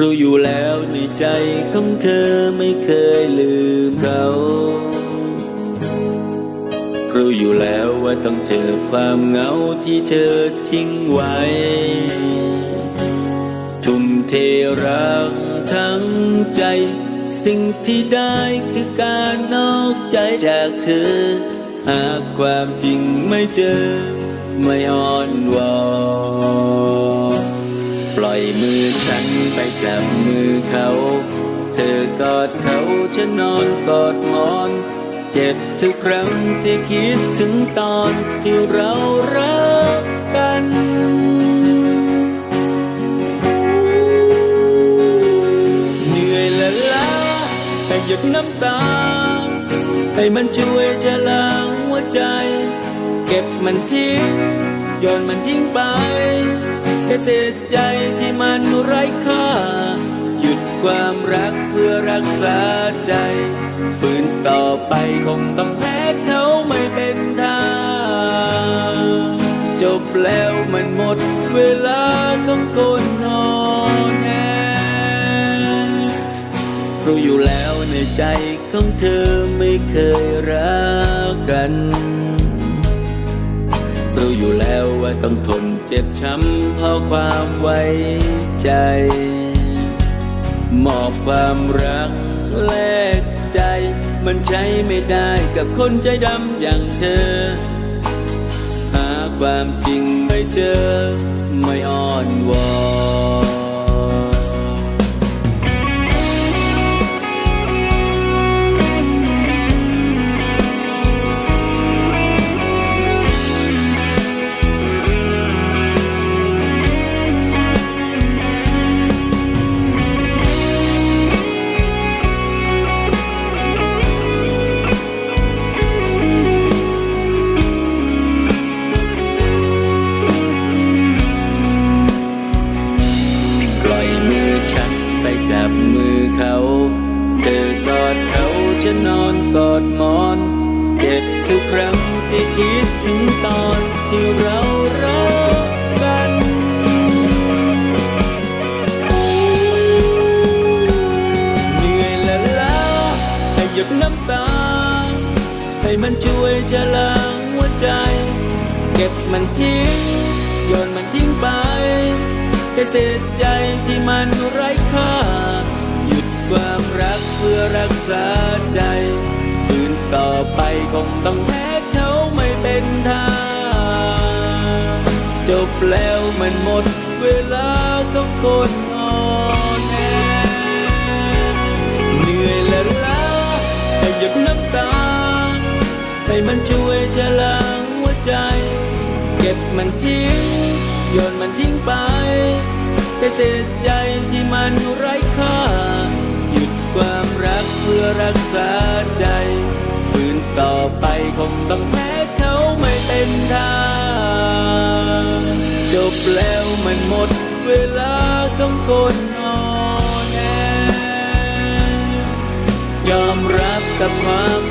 รู้อยู่แล้วในใจของเธอไม่เคยลืมเขารู้อยู่แล้วว่าต้องเจอความเหงาที่เธอทิ้งไว้ ทุ่มเทรักทั้งใจ สิ่งที่ได้คือการนอกใจจากเธอ หากความจริงไม่เจอ ไม่อ่อนวอน ล่อยมือฉันไปจับมือเขา เธอกอดเขาฉันนอนกอดหมอน เจ็บทุกครั้งที่คิดถึงตอนที่เรารักกันเหนื่อยและล้าให้หยุดน้ำตา ให้มันช่วยจะล้างหัวใจ เก็บมันทิ้งโยนมันทิ้งไป แค่เศษใจที่มันไร้ค่า หยุดความรักเพื่อรักษาใจ ฝืนต่อไปคงต้องแพ้เขาไม่เป็นทางจบแล้วมันหมดเวลาของคนนอนแอรู้อยู่แล้วในใจของเธอไม่เคยรักกัน รู้อยู่แล้วว่าต้องทนเจ็บช้ำเพราะความไว้ใจ มอบความรักแลกใจ มันใช้ไม่ได้กับคนใจดำอย่างเธอ หาความจริงไม่เจอไม่อ่อนวอน กอดเขาฉันนอนกอดหมอน เจ็บทุกครั้งที่คิดถึงตอนที่เรารักกันเหนื่อยและล้าให้หยดน้ำตา ให้มันช่วยจะล้างหัวใจ เก็บมันทิ้งโยนมันทิ้งไปแค่เศษใจที่มันไร้ค่า ความรักเพื่อรักษาใจฝืนต่อไปคงต้องแพ้เขาไม่เป็นทางจบแล้วมันหมดเวลาของคนอ่อนแอเหนื่อยและล้าให้หยดน้ำตาให้มันช่วยจะล้างหัวใจ เก็บมันทิ้งโยนมันทิ้งไปแค่เศษใจที่มันไร้ค่า ความรักเพื่อรักษาใจ ฝืนต่อไปคงต้องแพ้เขาไม่เป็นทางจบแล้วมันหมดเวลาของคนนอนแอยอมรับกับความ